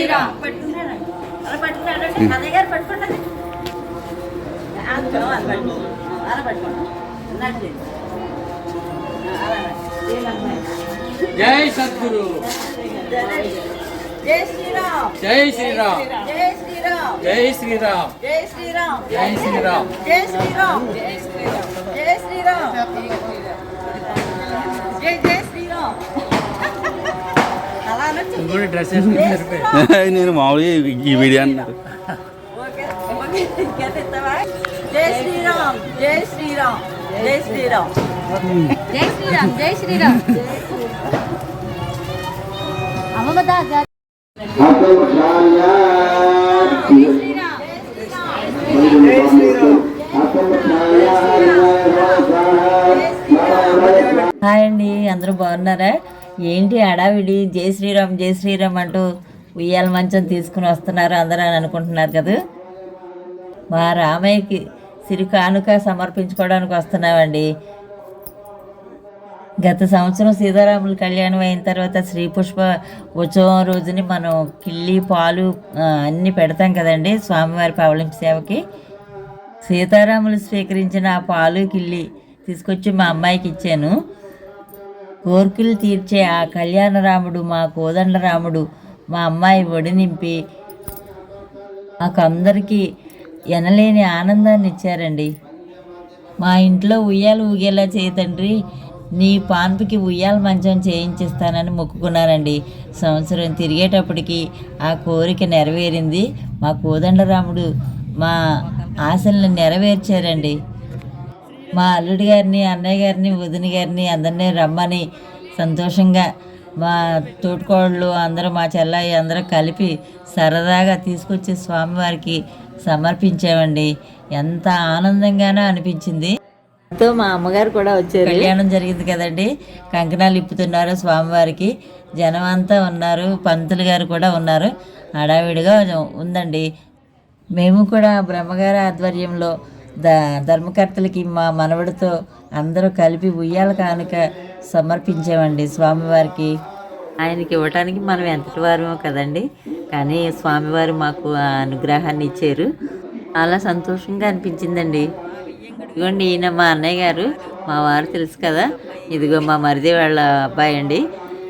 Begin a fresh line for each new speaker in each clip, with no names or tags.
శ్రీరామ్
జై సద్గురు
జై శ్రీరామ్
జై శ్రీరామ్
జై శ్రీరామ్
జై శ్రీరామ్
జై శ్రీరామ్
జై శ్రీరామ్
జై శ్రీరామ్ జై శ్రీరామ్ జై శ్రీరామ్ జై జై
నేను మామూలుగా ఈ వీడియో అన్నారు
జై శ్రీరామ్ జై శ్రీరామ్ జై శ్రీరామ్.
జై శ్రీరామ్ జై శ్రీరామ్. అమ్మమ్మ దా దా. జై శ్రీరామ్.
హాయ్ అండి అందరూ బాగున్నారా? ఏంటి హడావిడి? జై శ్రీరామ్ జై శ్రీరామ్ అంటూ ఉయ్యాల మంచం తీసుకుని వస్తున్నారు అందరూ అని అనుకుంటున్నారు కదా. మా రామయ్యకి సిరి కానుక సమర్పించుకోవడానికి వస్తున్నామండి. గత సంవత్సరం సీతారాముల కళ్యాణం అయిన తర్వాత శ్రీ పుష్ప ఉత్సవం రోజుని మనం కిల్లి పాలు అన్నీ పెడతాం కదండి స్వామివారి పవళింపు సేవకి. సీతారాములు స్వీకరించిన ఆ పాలు కిల్లి తీసుకొచ్చి మా అమ్మాయికి ఇచ్చాను. కోరికలు తీర్చే ఆ కళ్యాణ రాముడు మా కోదండరాముడు మా అమ్మాయి ఒడి నింపి మాకు అందరికీ ఎనలేని ఆనందాన్ని ఇచ్చారండి మా ఇంట్లో ఉయ్యాలు ఊగేలా చేయతండ్రి నీ పాన్పుకి ఉయ్యాల మంచం చేయించిస్తానని మొక్కుకున్నారండి సంవత్సరం తిరిగేటప్పటికి ఆ కోరిక నెరవేరింది. మా కోదండరాముడు మా ఆశలను నెరవేర్చారండి. మా అల్లుడి గారిని అన్నయ్య గారిని వదిన గారిని అందరినీ రమ్మని సంతోషంగా మా తోటికోళ్ళు అందరూ మా చెల్లాయి అందరూ కలిపి సరదాగా తీసుకొచ్చి స్వామివారికి సమర్పించామండి. ఎంత ఆనందంగానో అనిపించింది. తో మా అమ్మగారు కూడా వచ్చారు. కళ్యాణం జరిగింది కదండి. కంకణాలు ఇప్పుతున్నారు స్వామివారికి. జనం అంతా ఉన్నారు. పంతులు గారు కూడా ఉన్నారు. హడావిడిగా ఉందండి. మేము కూడా బ్రహ్మగారి ఆధ్వర్యంలో ద ధర్మకర్తలకి మా మనవడితో అందరూ కలిపి ఉయ్యాల కానుక సమర్పించామండి స్వామివారికి. ఆయనకి ఇవ్వటానికి మనం ఎంతటి వారమో కదండి. కానీ స్వామివారు మాకు ఆ అనుగ్రహాన్ని ఇచ్చారు. చాలా సంతోషంగా అనిపించిందండి. ఇదిగోండి ఈయన మా అన్నయ్య గారు మా వారు తెలుసు కదా. ఇదిగో మా మరిది వాళ్ళ అబ్బాయి అండి.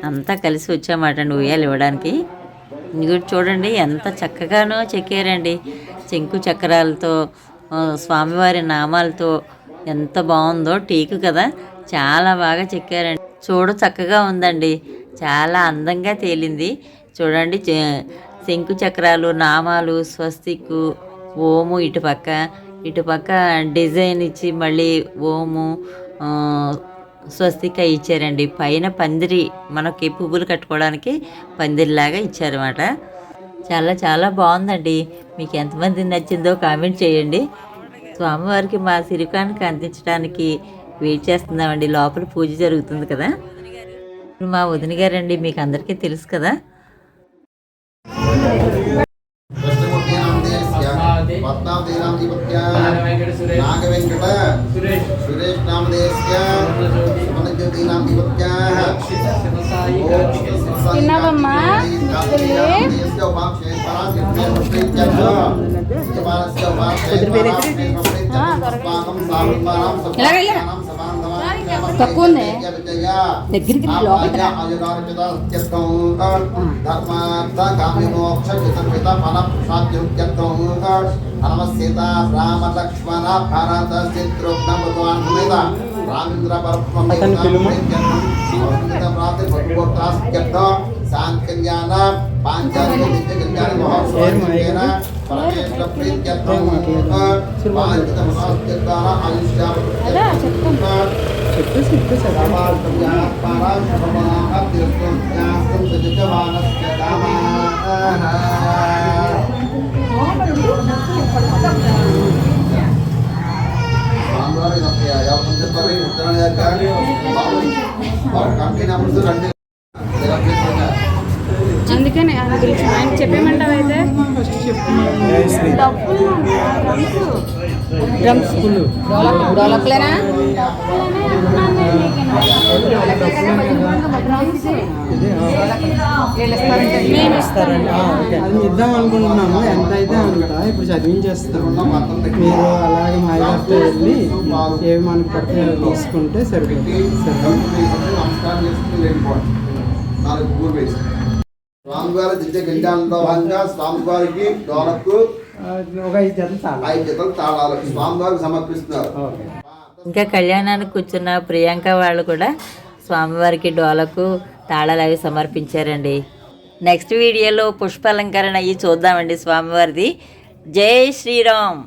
అంతా కలిసి వచ్చామాటండి ఉయ్యాలు ఇవ్వడానికి. ఇదిగో చూడండి ఎంత చక్కగానో చెక్కారండి. చెంకు చక్రాలతో స్వామివారి నామాలతో ఎంత బాగుందో టీకు కదా. చాలా బాగా చెక్కారండి. చూడ చక్కగా ఉందండి. చాలా అందంగా తేలింది. చూడండి శంకు చక్రాలు నామాలు స్వస్తికు ఓము ఇటుపక్క ఇటుపక్క డిజైన్ ఇచ్చి మళ్ళీ ఓము స్వస్తిక ఇచ్చారండి. పైన పందిరి మనకి పువ్వులు కట్టుకోవడానికి పందిరిలాగా ఇచ్చారన్నమాట. చాలా చాలా బాగుందండి. మీకు ఎంతమంది నచ్చిందో కామెంట్ చేయండి. స్వామివారికి మా సిరికానికి అందించడానికి వెయిట్ చేస్తున్నామండి. లోపల పూజ జరుగుతుంది కదా. ఇప్పుడు మా వదిన గారండి మీకు అందరికీ తెలుసు కదా.
నాగవెంకట
సురేష్
నామదేశ్య సుమనజ్యోతినాం
తిన్నావమ్మా ఉపాక్షేయ తక్కువ ఉంది దగ్గరికి
ధర్మసీత రామ లక్ష్మణ భరత శత్రుఘ్న భగవాన్ మీద రామేంద్ర పరమ शांत कल्याण पांचाल कल्याण महोत्सव परमेश्वर
प्रेम आयुष्या
చెప్పేసి
అందుకని ఆయన గురించి ఆయన చెప్పేమంటావు అయితే డబ్బులు. డ్రమ్స్ డెవలప్లేనా మేము
అది ఇద్దాం అనుకుంటున్నాము. ఎంత అయితే అంత ఇప్పుడు చదివించేస్తాము మీరు అలాగే మా గారితో వెళ్ళి ఏవి మనకు పడితే అవి తీసుకుంటే సరిపోతుంది.
దివ్య గంజాలలో భాగంగా స్వామివారికి డోలకు
ఒక ఐదు జతలు చాలా
ఐదు జతలు తాళాలు స్వామివారికి సమర్పిస్తున్నారు.
ఓకే.
ఇంకా కళ్యాణానికి కూర్చున్న ప్రియాంక వాళ్ళు కూడా స్వామివారికి డోలకు తాళాలు అవి సమర్పించారండి. నెక్స్ట్ వీడియోలో పుష్పాలంకరణ అయ్యి చూద్దామండి స్వామివారిది. జై శ్రీరామ్.